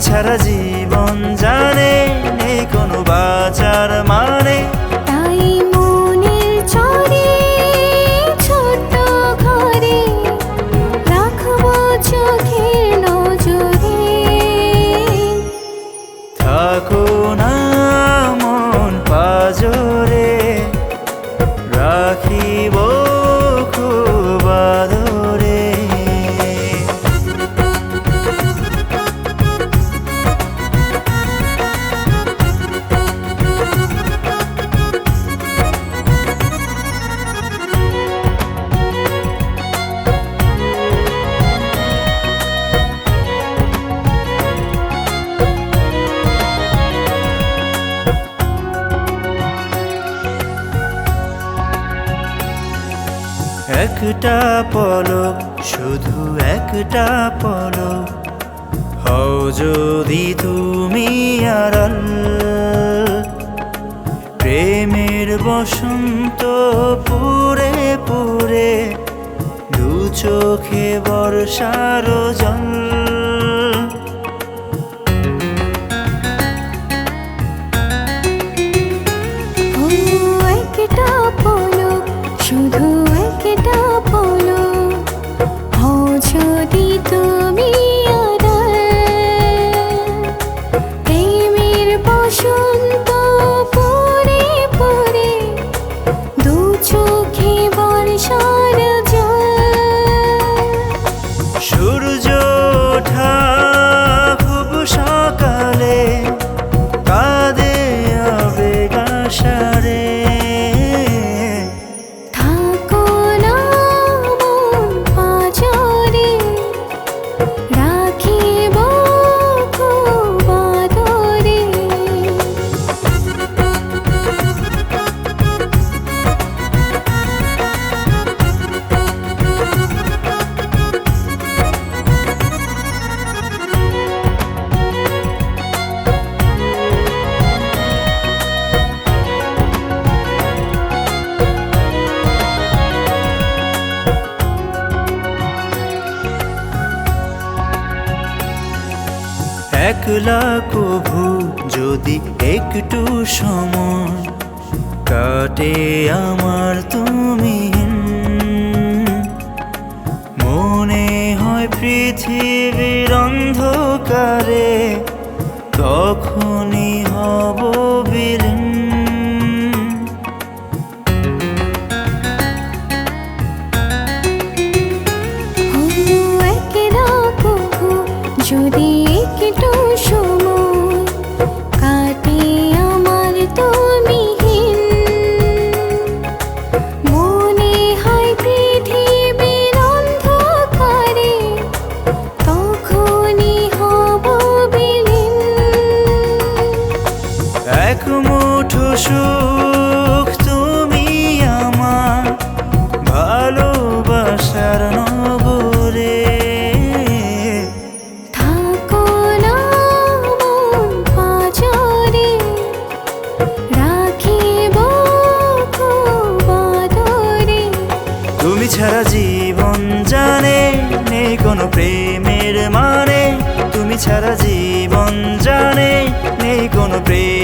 ছাড়া জীবন জানে নেই কোনো বাঁচার মানে। তাই মনের চরে ছোট ঘরে রাখব চোখের নজরে। থাকো না একটা পলক শুধু একটা পলক হও যদি তুমি আড়াল, প্রেমের বসন্ত পুরে পুরে দু চোখে বর্ষার জল। যদি তুমি একলা কভু যদি একটু সময় কাটে আমার তুমি মনে হয় পৃথিবীর অন্ধকারে তখনই হব বিলীন। যদি সুখ তুমি আমার ভালোবাসার নগরে। থাকো না রাখিব তুমি ছাড়া জীবন জানে নেই কোনো প্রেমের মানে। তুমি ছাড়া জীবন জানে নেই কোনো প্রেমের